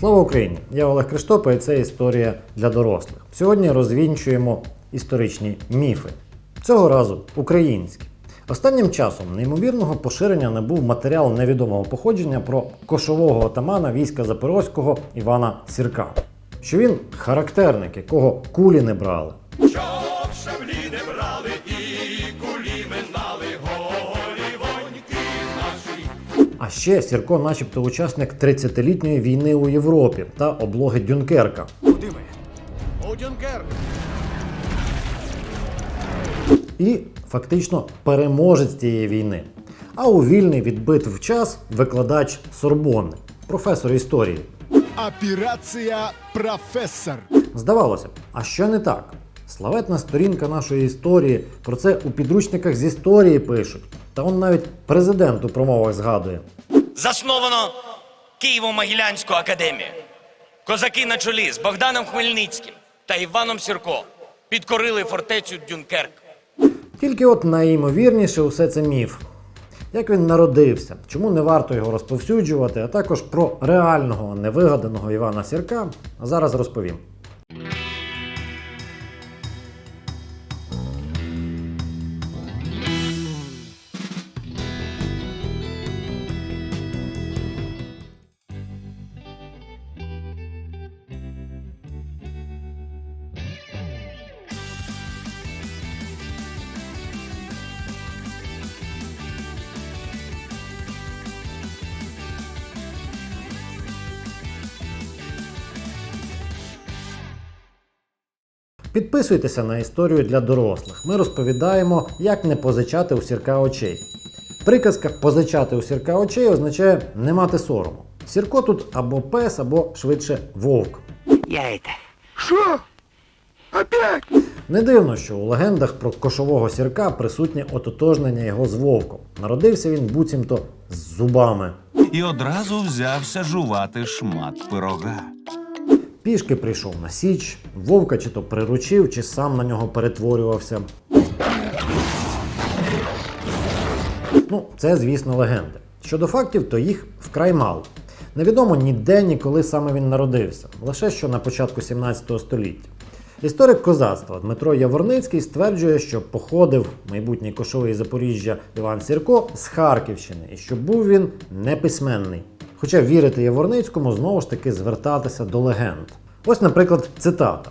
Слава Україні! Я Олег Криштопа і це історія для дорослих. Сьогодні розвінчуємо історичні міфи. Цього разу українські. Останнім часом неймовірного поширення набув матеріал невідомого походження про кошового отамана війська Запорозького Івана Сірка. Що він характерник, якого кулі не брали, А ще Сірко, начебто, учасник 30-літньої війни у Європі та облоги Дюнкерка. Куди ми? У Дюнкерк. і фактично переможець цієї війни. А у вільний від битв час викладач Сорбонни, професор історії. Операція Професор. Здавалося б, а що не так? Славетна сторінка нашої історії, про це у підручниках з історії пишуть. Та он навіть президент у промовах згадує. Засновано Києво-Могилянську академію. Козаки на чолі з Богданом Хмельницьким та Іваном Сірко підкорили фортецю Дюнкерк. Тільки от найімовірніше усе це міф. Як він народився, чому не варто його розповсюджувати, а також про реального невигаданого Івана Сірка зараз розповім. Підписуйтеся на історію для дорослих. Ми розповідаємо, як не позичати у сірка очей. Приказка позичати у сірка очей означає не мати сорому. Сірко тут або пес, або швидше вовк. Я это. Не дивно, що у легендах про кошового сірка присутнє ототожнення його з вовком. Народився він буцімто з зубами. і одразу взявся жувати шмат пирога. Пішки прийшов на січ, вовка чи то приручив, чи сам на нього перетворювався. Ну, це, звісно, легенди. Щодо фактів, то їх вкрай мало. Невідомо ніде, ні коли саме він народився, лише що на початку 17 століття. Історик козацтва Дмитро Яворницький стверджує, що походив майбутній кошовий Запоріжжя Іван Сірко з Харківщини і що був він неписьменний. Хоча вірити Яворницькому знову ж таки звертатися до легенд. Ось, наприклад, цитата.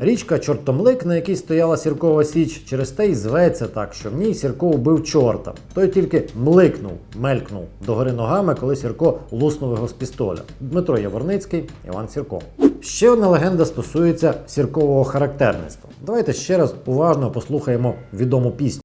Річка Чортомлик, на якій стояла Сіркова Січ, через те й зветься так, що в ній Сірко убив чорта. Той тільки мликнув, мелькнув догори ногами, коли Сірко луснув його з пістоля. Дмитро Яворницький, Іван Сірко. Ще одна легенда стосується сіркового характерництва. Давайте ще раз уважно послухаємо відому пісню.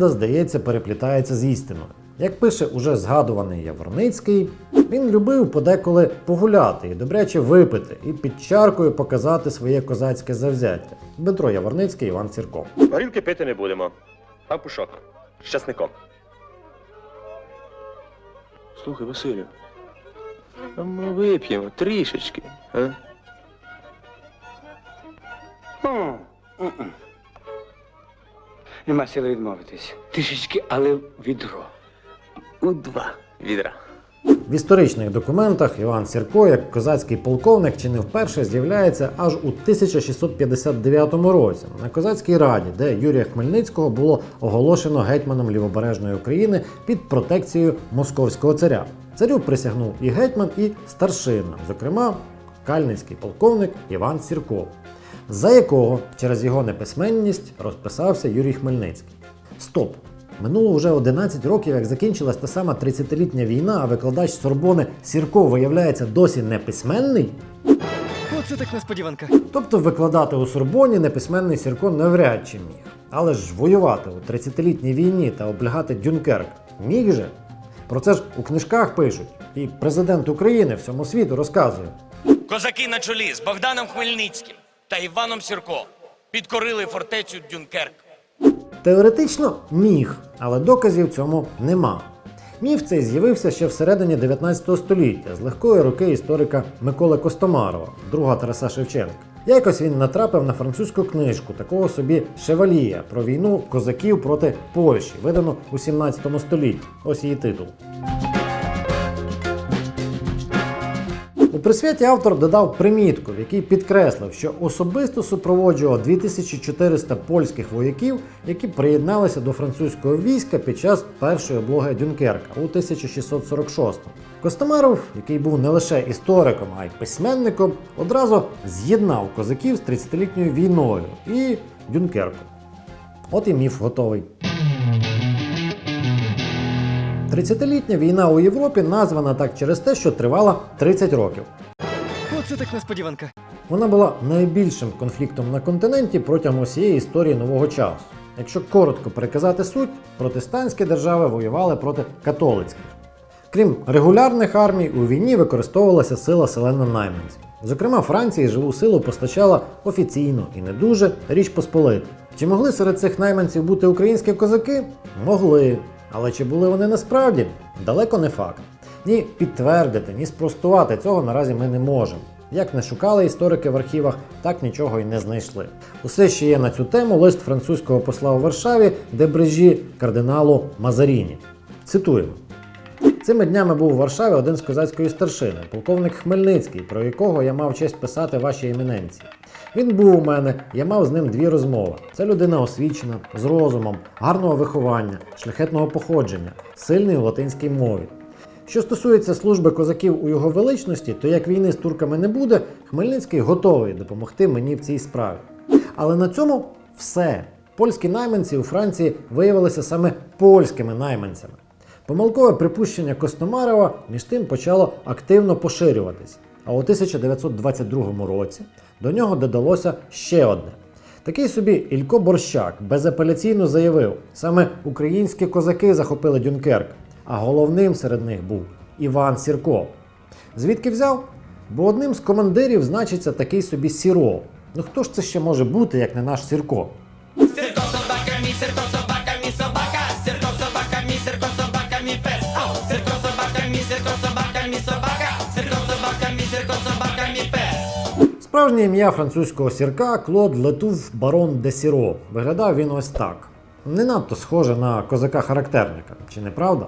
Легенда, здається, переплітається з істиною. Як пише уже згадуваний Яворницький, він любив подеколи погуляти і добряче випити, і під чаркою показати своє козацьке завзяття. Дмитро Яворницький, Іван Сірко. Горілки пити не будемо. А пушок. З часником. Слухай, Василю. А ми вип'ємо трішечки, а? Нема сили відмовитись. Трішечки, але відро. У два відра. В історичних документах Іван Сірко, як козацький полковник, чи не вперше з'являється аж у 1659 році на козацькій раді, де Юрія Хмельницького було оголошено гетьманом лівобережної України під протекцією московського царя. Царю присягнув і гетьман, і старшина, зокрема, кальницький полковник Іван Сірко, за якого через його неписьменність розписався Юрій Хмельницький. Стоп! Минуло вже 11 років, як закінчилась та сама 30-літня війна, а викладач Сорбони Сірко виявляється досі неписьменний. Оце так несподіванка. Тобто викладати у Сорбоні неписьменний Сірко навряд чи міг. Але ж воювати у 30-літній війні та облягати Дюнкерк міг же. Про це ж у книжках пишуть, і президент України всьому світу розказує. Козаки на чолі з Богданом Хмельницьким та Іваном Сірко підкорили фортецю Дюнкерк. Теоретично міг, але доказів цьому нема. Міф цей з'явився ще всередині 19 століття з легкої руки історика Миколи Костомарова, друга Тараса Шевченка. Якось він натрапив на французьку книжку такого собі Шевалія про війну козаків проти Польщі, видану у 17 столітті. Ось її титул. У присвяті автор додав примітку, в якій підкреслив, що особисто супроводжував 2400 польських вояків, які приєдналися до французького війська під час першої облоги Дюнкерка у 1646-му. Костомаров, який був не лише істориком, а й письменником, одразу з'єднав козаків з 30-літньою війною і Дюнкерком. От і міф готовий. 30-літня війна у Європі названа так через те, що тривала 30 років. Оце так несподіванка. Вона була найбільшим конфліктом на континенті протягом усієї історії нового часу. Якщо коротко переказати суть, протестантські держави воювали проти католицьких. Крім регулярних армій, у війні використовувалася сила селено-найманців. Зокрема, Франції живу силу постачала офіційно і не дуже Річ Посполита. Чи могли серед цих найманців бути українські козаки? Могли. Але чи були вони насправді? Далеко не факт. Ні підтвердити, ні спростувати цього наразі ми не можемо. Як не шукали історики в архівах, так нічого й не знайшли. Усе ще є на цю тему лист французького посла у Варшаві, де брежі кардиналу Мазаріні. Цитуємо. Цими днями був у Варшаві один з козацької старшини, полковник Хмельницький, про якого я мав честь писати вашій еміненції. Він був у мене, я мав з ним дві розмови. Це людина освічена, з розумом, гарного виховання, шляхетного походження, сильний у латинській мові. Що стосується служби козаків у його величності, то як війни з турками не буде, Хмельницький готовий допомогти мені в цій справі. Але на цьому все. Польські найманці у Франції виявилися саме польськими найманцями. Помилкове припущення Костомарова між тим почало активно поширюватись. А у 1922 році до нього додалося ще одне. Такий собі Ілько Борщак безапеляційно заявив, саме українські козаки захопили Дюнкерк, а головним серед них був Іван Сірко. Звідки взяв? Бо одним з командирів значиться такий собі Сіро. Ну хто ж це ще може бути, як не наш Сірко? Сірко собака мій, сірко собака Справжнє ім'я французького сірка Клод Летув Барон де Сіро. Виглядав він ось так. Не надто схоже на козака-характерника, чи не правда?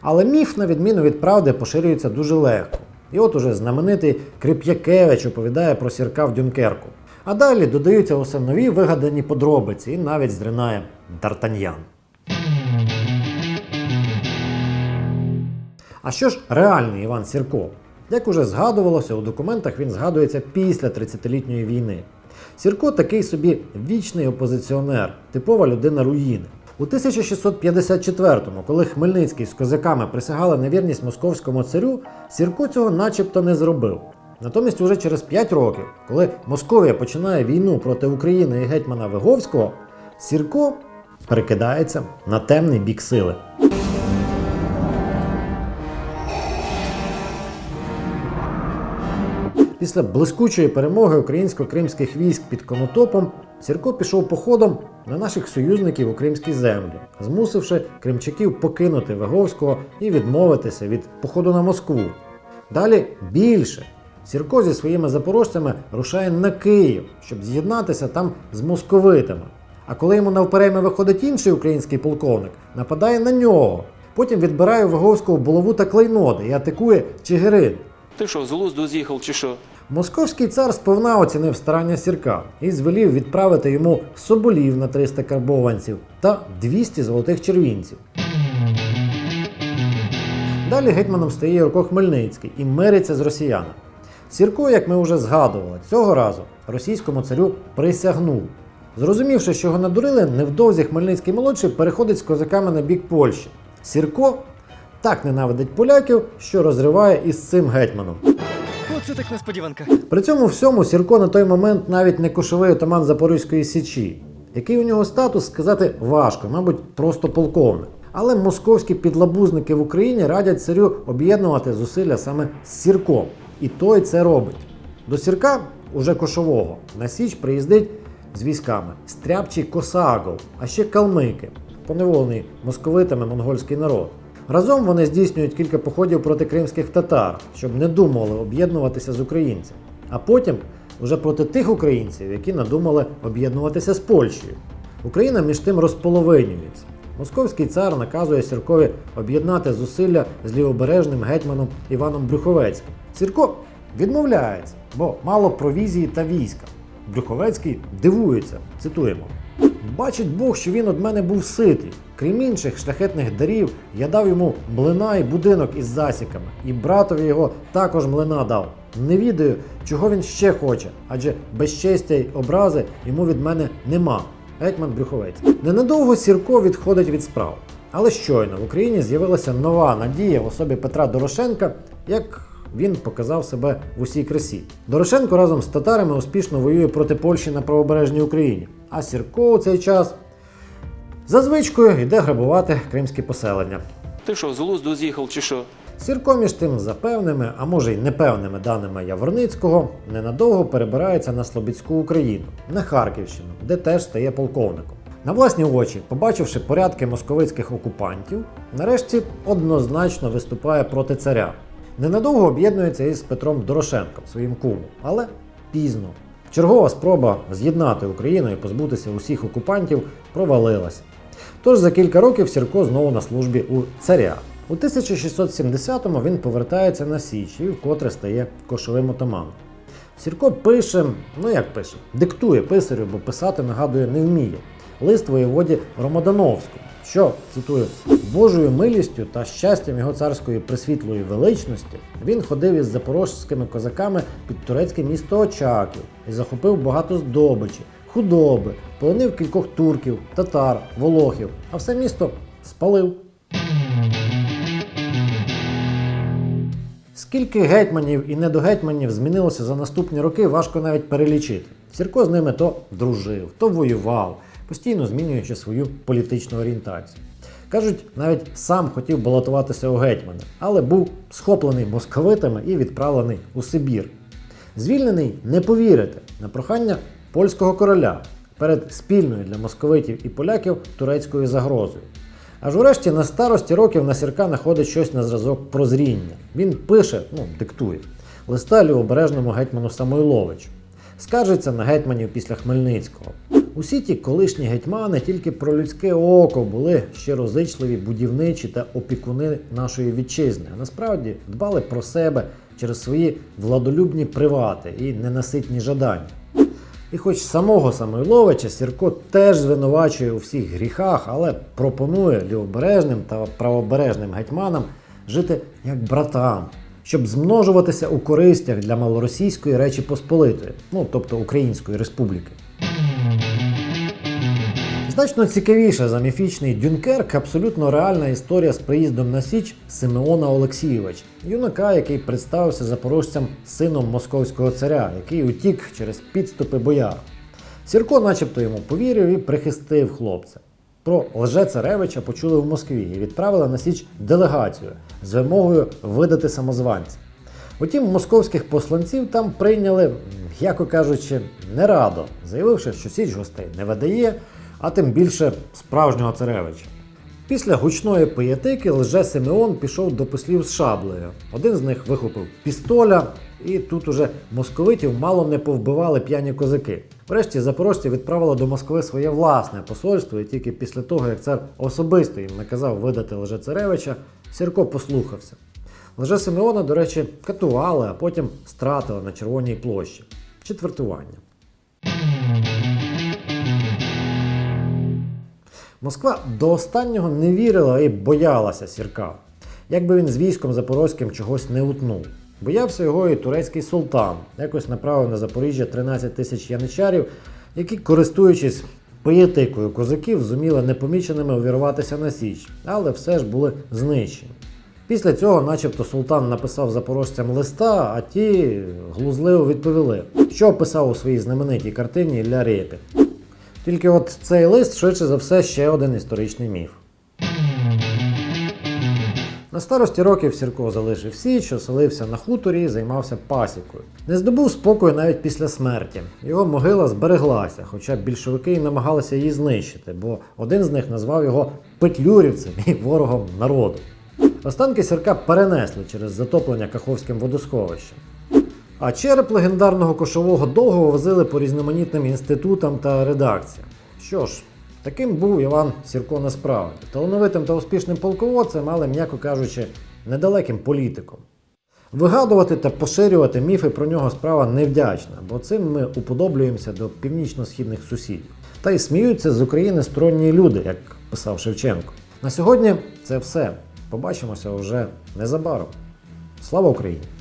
Але міф, на відміну від правди, поширюється дуже легко. І от уже знаменитий Крип'якевич оповідає про сірка в Дюнкерку. А далі додаються усе нові вигадані подробиці, і навіть зринає Д'Артаньян. А що ж реальний Іван Сірко? Як уже згадувалося, у документах він згадується після 30-літньої війни. Сірко такий собі вічний опозиціонер, типова людина руїни. У 1654-му, коли Хмельницький з козаками присягали на вірність московському царю, Сірко цього начебто не зробив. Натомість, уже через 5 років, коли Московія починає війну проти України і гетьмана Виговського, Сірко перекидається на темний бік сили. Після блискучої перемоги українсько-кримських військ під Конотопом Сірко пішов походом на наших союзників у кримській землі, змусивши кримчаків покинути Виговського і відмовитися від походу на Москву. Далі більше. Сірко зі своїми запорожцями рушає на Київ, щоб з'єднатися там з московитами. А коли йому навперейми виходить інший український полковник, нападає на нього. Потім відбирає у Виговського булаву та клейноди і атакує Чигирин. Ти що, з глузду з'їхав чи що? Московський цар сповна оцінив старання сірка і звелів відправити йому соболів на 300 карбованців та 200 золотих червінців. Далі гетьманом стає Юрко Хмельницький і мириться з росіянами. Сірко, як ми вже згадували, цього разу російському царю присягнув. Зрозумівши, що його надурили, невдовзі Хмельницький молодший переходить з козаками на бік Польщі. Сірко так ненавидить поляків, що розриває із цим гетьманом. Оце так несподіванка. При цьому всьому Сірко на той момент навіть не кошовий отаман Запорізької Січі. Який у нього статус, сказати важко, мабуть, просто полковник. Але московські підлабузники в Україні радять царю об'єднувати зусилля саме з Сірком. І той це робить. До Сірка, уже кошового, на Січ приїздить з військами стряпчий Косагов, а ще калмики, поневолений московитами монгольський народ. Разом вони здійснюють кілька походів проти кримських татар, щоб не думали об'єднуватися з українцями. А потім вже проти тих українців, які надумали об'єднуватися з Польщею. Україна між тим розполовинюється. Московський цар наказує Сіркові об'єднати зусилля з лівобережним гетьманом Іваном Брюховецьким. Сірко відмовляється, бо мало провізії та війська. Брюховецький дивується, цитуємо. Бачить Бог, що він од мене був ситий. Крім інших шляхетних дарів, я дав йому млина і будинок із засіками, і братові його також млина дав. Не відаю, чого він ще хоче, адже безчестя й образи йому від мене нема. Гетьман Брюховецький. Ненадовго Сірко відходить від справ. Але щойно в Україні з'явилася нова надія в особі Петра Дорошенка, як він показав себе в усій красі. Дорошенко разом з татарами успішно воює проти Польщі на правобережній Україні. А Сірко у цей час за звичкою йде грабувати кримське поселення. Ти що, з глузду з'їхав чи що? Сірко між тим за певними, а може й непевними даними Яворницького, ненадовго перебирається на Слобідську Україну, на Харківщину, де теж стає полковником. На власні очі, побачивши порядки московицьких окупантів, нарешті однозначно виступає проти царя. Ненадовго об'єднується із Петром Дорошенком, своїм кумом, але пізно. Чергова спроба з'єднати Україну і позбутися усіх окупантів провалилась. Тож за кілька років Сірко знову на службі у царя. У 1670-му він повертається на Січ і вкотре стає кошовим отаманом. Сірко пише, ну як пише, диктує писарю, бо писати, нагадує, не вміє. Лист воєводі Ромодановському, що, цитую, Божою милістю та щастям його царської присвітлої величності він ходив із запорожськими козаками під турецьке місто Очаків і захопив багато здобичі, худоби, полонив кількох турків, татар, волохів, а все місто спалив. Скільки гетьманів і недогетьманів змінилося за наступні роки, важко навіть перелічити. Сірко з ними то дружив, то воював, постійно змінюючи свою політичну орієнтацію. Кажуть, навіть сам хотів балотуватися у гетьмана, але був схоплений московитами і відправлений у Сибір. Звільнений, не повірите, на прохання польського короля перед спільною для московитів і поляків турецькою загрозою. Аж урешті на старості років на сірка находить щось на зразок прозріння. Він пише, ну, диктує, листа лівобережному гетьману Самойловичу. Скаржиться на гетьманів після Хмельницького. Усі ті колишні гетьмани тільки про людське око були щирозичливі будівничі та опікуни нашої вітчизни, а насправді дбали про себе через свої владолюбні привати і ненаситні жадання. І хоч самого Самойловича Сірко теж звинувачує у всіх гріхах, але пропонує лівобережним та правобережним гетьманам жити як братам, щоб змножуватися у користях для малоросійської Речі Посполитої, ну тобто Української Республіки. Значно цікавіша за міфічний Дюнкерк абсолютно реальна історія з приїздом на Січ Симеона Олексійовича, юнака, який представився запорожцям сином московського царя, який утік через підступи бояр. Сірко, начебто, йому повірив і прихистив хлопця. Про лже-царевича почули в Москві і відправили на Січ делегацію з вимогою видати самозванця. Утім, московських посланців там прийняли, м'яко кажучи, не радо, заявивши, що Січ гостей не видає, а тим більше справжнього царевича. Після гучної пиятики лже Симеон пішов до послів з шаблею. Один з них вихопив пістоля, і тут уже московитів мало не повбивали п'яні козаки. Врешті запорожці відправили до Москви своє власне посольство, і тільки після того, як цар особисто їм наказав видати лже царевича, Сірко послухався. Лже Симеона, до речі, катували, а потім стратили на Червоній площі. Четвертування. Москва до останнього не вірила і боялася Сірка. Якби він з військом запорозьким чогось не утнув. Боявся його і турецький султан, якось направив на Запоріжжя 13 тисяч яничарів, які, користуючись пиятикою козаків, зуміли непоміченими увірватися на Січ, але все ж були знищені. Після цього, начебто, султан написав запорожцям листа, а ті глузливо відповіли, що описав у своїй знаменитій картині Ілля Рєпін. Тільки от цей лист, швидше за все, ще один історичний міф. На старості років Сірко залишив Січ, оселився на хуторі і займався пасікою. Не здобув спокою навіть після смерті. Його могила збереглася, хоча більшовики й намагалися її знищити, бо один з них назвав його петлюрівцем і ворогом народу. Останки сірка перенесли через затоплення Каховським водосховищем. А череп легендарного кошового довго возили по різноманітним інститутам та редакціям. Що ж, таким був Іван Сірко насправді. Талановитим та успішним полководцем, але, м'яко кажучи, недалеким політиком. Вигадувати та поширювати міфи про нього справа невдячна, бо цим ми уподоблюємося до північно-східних сусідів. Та й сміються з України сторонні люди, як писав Шевченко. На сьогодні це все. Побачимося вже незабаром. Слава Україні!